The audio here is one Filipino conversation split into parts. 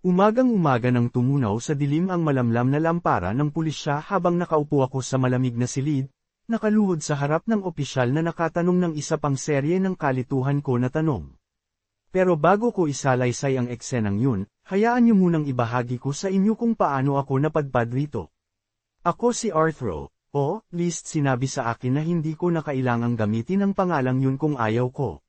Umagang-umaga nang tumunaw sa dilim ang malamlam na lampara ng pulisya habang nakaupo ako sa malamig na silid, nakaluhod sa harap ng opisyal na nakatanong ng isa pang serye ng kalituhan ko na tanong. Pero bago ko isalaysay ang eksenang yun, hayaan niyo munang ibahagi ko sa inyo kung paano ako napadpad rito. Ako si Arthro, o, list sinabi sa akin na hindi ko na kailangang gamitin ang pangalang yun kung ayaw ko.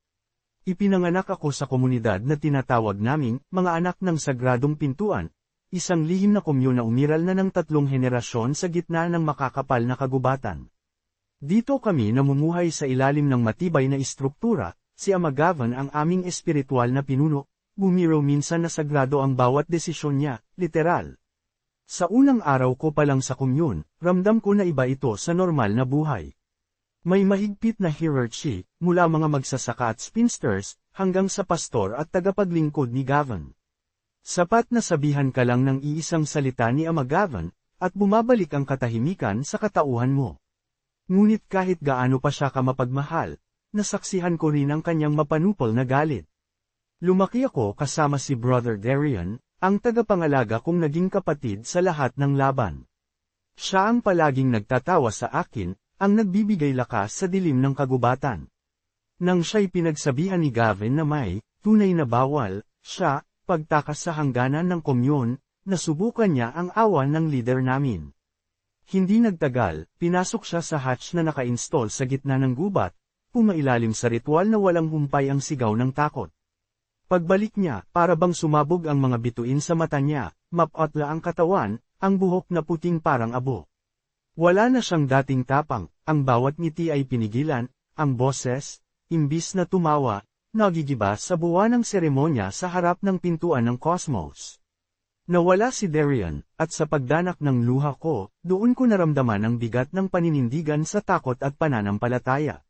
Ipinanganak ako sa komunidad na tinatawag naming mga anak ng sagradong pintuan, isang lihim na komyun na umiral na ng tatlong henerasyon sa gitna ng makakapal na kagubatan. Dito kami namumuhay sa ilalim ng matibay na istruktura, si Amagavan ang aming espiritual na pinuno, bumiro minsan na sagrado ang bawat desisyon niya, literal. Sa unang araw ko pa lang sa komyun, ramdam ko na iba ito sa normal na buhay. May mahigpit na hierarchy, mula mga magsasaka at spinsters, hanggang sa pastor at tagapaglingkod ni Gavin. Sapat na sabihan ka lang ng iisang salita ni Ama Gavin, at bumabalik ang katahimikan sa katauhan mo. Ngunit kahit gaano pa siya ka mapagmahal, nasaksihan ko rin ang kanyang mapanupol na galit. Lumaki ako kasama si Brother Darian, ang tagapangalaga kong naging kapatid sa lahat ng laban. Siya ang palaging nagtatawa sa akin, ang nagbibigay lakas sa dilim ng kagubatan. Nang siya'y pinagsabihan ni Gavin na may, tunay na bawal, siya, pagtakas sa hangganan ng komyon, nasubukan niya ang awan ng leader namin. Hindi nagtagal, pinasok siya sa hatch na naka-install sa gitna ng gubat, pumailalim sa ritual na walang humpay ang sigaw ng takot. Pagbalik niya, para bang sumabog ang mga bituin sa mata niya, mapotla ang katawan, ang buhok na puting parang abo. Wala na siyang dating tapang, ang bawat ngiti ay pinigilan, ang boses, imbis na tumawa, nagigiba sa buwan ng seremonya sa harap ng pintuan ng cosmos. Nawala si Darian, at sa pagdanak ng luha ko, doon ko naramdaman ang bigat ng paninindigan sa takot at pananampalataya.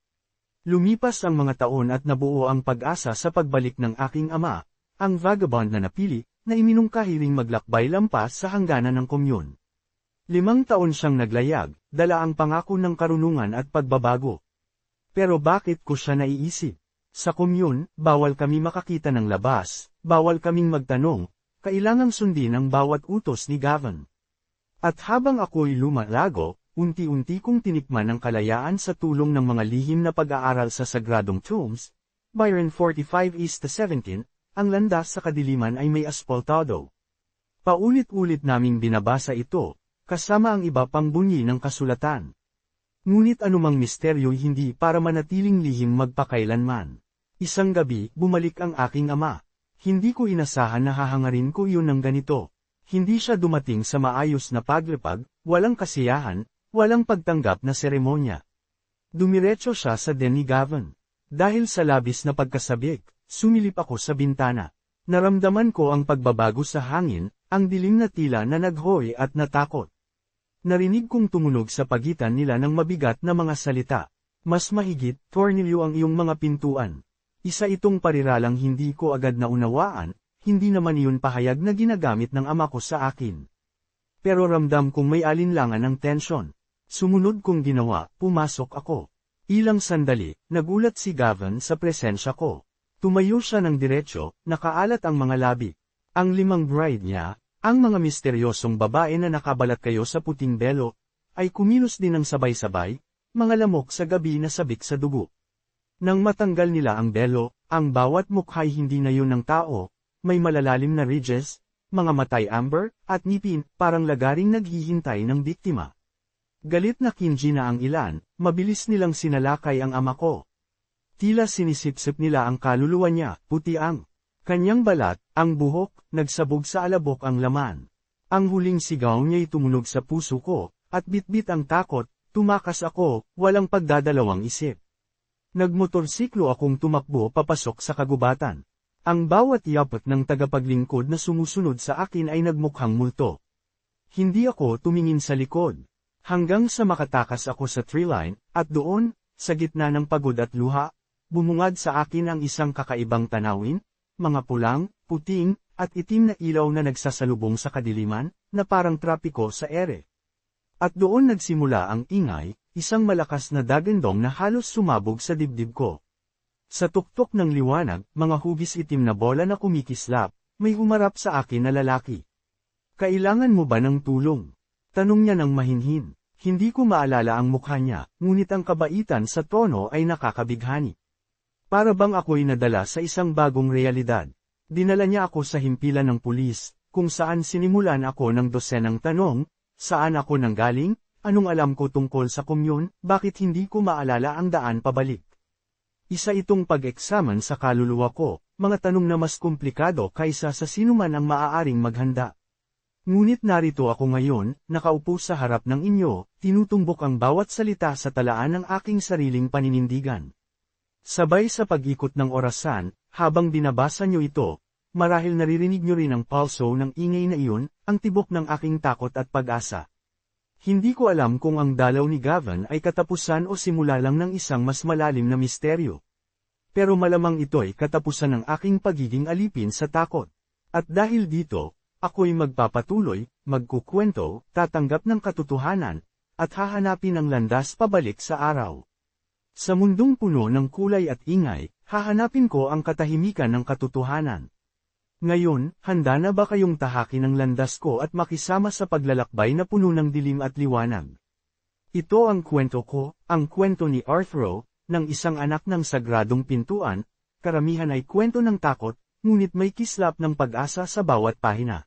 Lumipas ang mga taon at nabuo ang pag-asa sa pagbalik ng aking ama, ang vagabond na napili, na iminungkahiling maglakbay lampas sa hangganan ng komyun. Limang taon siyang naglayag, dala ang pangako ng karunungan at pagbabago. Pero bakit ko siya naiisip? Sa komyun, bawal kami makakita ng labas, bawal kaming magtanong, kailangang sundin ang bawat utos ni Gavin. At habang ako'y lumalago, unti-unti kong tinikman ang kalayaan sa tulong ng mga lihim na pag-aaral sa sagradong tombs, Byron 45 is to 17, ang landas sa kadiliman ay may aspaltado. Paulit-ulit naming binabasa ito, kasama ang iba pang bunyi ng kasulatan. Ngunit anumang misteryo'y hindi para manatiling lihim magpakailanman. Isang gabi, bumalik ang aking ama. Hindi ko inasahan na hahangarin ko yun ng ganito. Hindi siya dumating sa maayos na paglipag, walang kasiyahan, walang pagtanggap na seremonya. Dumiretso siya sa den ni Gavin. Dahil sa labis na pagkasabik, sumilip ako sa bintana. Naramdaman ko ang pagbabago sa hangin, ang dilim na tila na naghoy at natakot. Narinig kong tumunog sa pagitan nila ng mabigat na mga salita. Mas mahigit, tornilyo ang iyong mga pintuan. Isa itong pariralang hindi ko agad na unawaan, hindi naman iyon pahayag na ginagamit ng ama ko sa akin. Pero ramdam kong may alinlangan ng tensyon. Sumunod kong ginawa, pumasok ako. Ilang sandali, nagulat si Gavin sa presensya ko. Tumayo siya ng diretsyo, nakaalat ang mga labi. Ang limang bride niya, ang mga misteryosong babae na nakabalat kayo sa puting belo, ay kumilos din ng sabay-sabay, mga lamok sa gabi na sabik sa dugo. Nang matanggal nila ang belo, ang bawat mukha'y hindi na yun ng tao, may malalalim na ridges, mga matay amber, at ngipin, parang lagaring naghihintay ng biktima. Galit na kinji na ang ilan, mabilis nilang sinalakay ang ama ko. Tila sinisipsip nila ang kaluluwa niya, puti ang Kanyang balat, ang buhok, nagsabog sa alabok ang laman. Ang huling sigaw niya'y tumunog sa puso ko, at bitbit ang takot, tumakas ako, walang pagdadalawang isip. Nagmotorsiklo akong tumakbo papasok sa kagubatan. Ang bawat yapot ng tagapaglingkod na sumusunod sa akin ay nagmukhang multo. Hindi ako tumingin sa likod. Hanggang sa makatakas ako sa tree line, at doon, sa gitna ng pagod at luha, bumungad sa akin ang isang kakaibang tanawin, mga pulang, puting, at itim na ilaw na nagsasalubong sa kadiliman, na parang trapiko sa ere. At doon nagsimula ang ingay, isang malakas na dagandong na halos sumabog sa dibdib ko. Sa tuktok ng liwanag, mga hugis itim na bola na kumikislap, may humarap sa akin na lalaki. Kailangan mo ba ng tulong? Tanong niya ng mahinhin. Hindi ko maalala ang mukha niya, ngunit ang kabaitan sa tono ay nakakabighani. Para bang ako'y nadala sa isang bagong realidad. Dinala niya ako sa himpilan ng pulis, kung saan sinimulan ako ng dosenang tanong, saan ako nanggaling, anong alam ko tungkol sa komyon, bakit hindi ko maalala ang daan pabalik. Isa itong pag-eksaman sa kaluluwa ko, mga tanong na mas komplikado kaysa sa sinuman ang maaaring maghanda. Ngunit narito ako ngayon, nakaupo sa harap ng inyo, tinutumbok ang bawat salita sa talaan ng aking sariling paninindigan. Sabay sa pag-ikot ng orasan, habang binabasa nyo ito, marahil naririnig nyo rin ang pulso ng ingay na iyon, ang tibok ng aking takot at pag-asa. Hindi ko alam kung ang dalaw ni Gavin ay katapusan o simula lang ng isang mas malalim na misteryo. Pero malamang ito ay katapusan ng aking pagiging alipin sa takot. At dahil dito, ako'y magpapatuloy, magkukwento, tatanggap ng katotohanan, at hahanapin ang landas pabalik sa araw. Sa mundong puno ng kulay at ingay, hahanapin ko ang katahimikan ng katotohanan. Ngayon, handa na ba kayong tahakin ang landas ko at makisama sa paglalakbay na puno ng dilim at liwanag? Ito ang kwento ko, ang kwento ni Arthro, ng isang anak ng sagradong pintuan, karamihan ay kwento ng takot, ngunit may kislap ng pag-asa sa bawat pahina.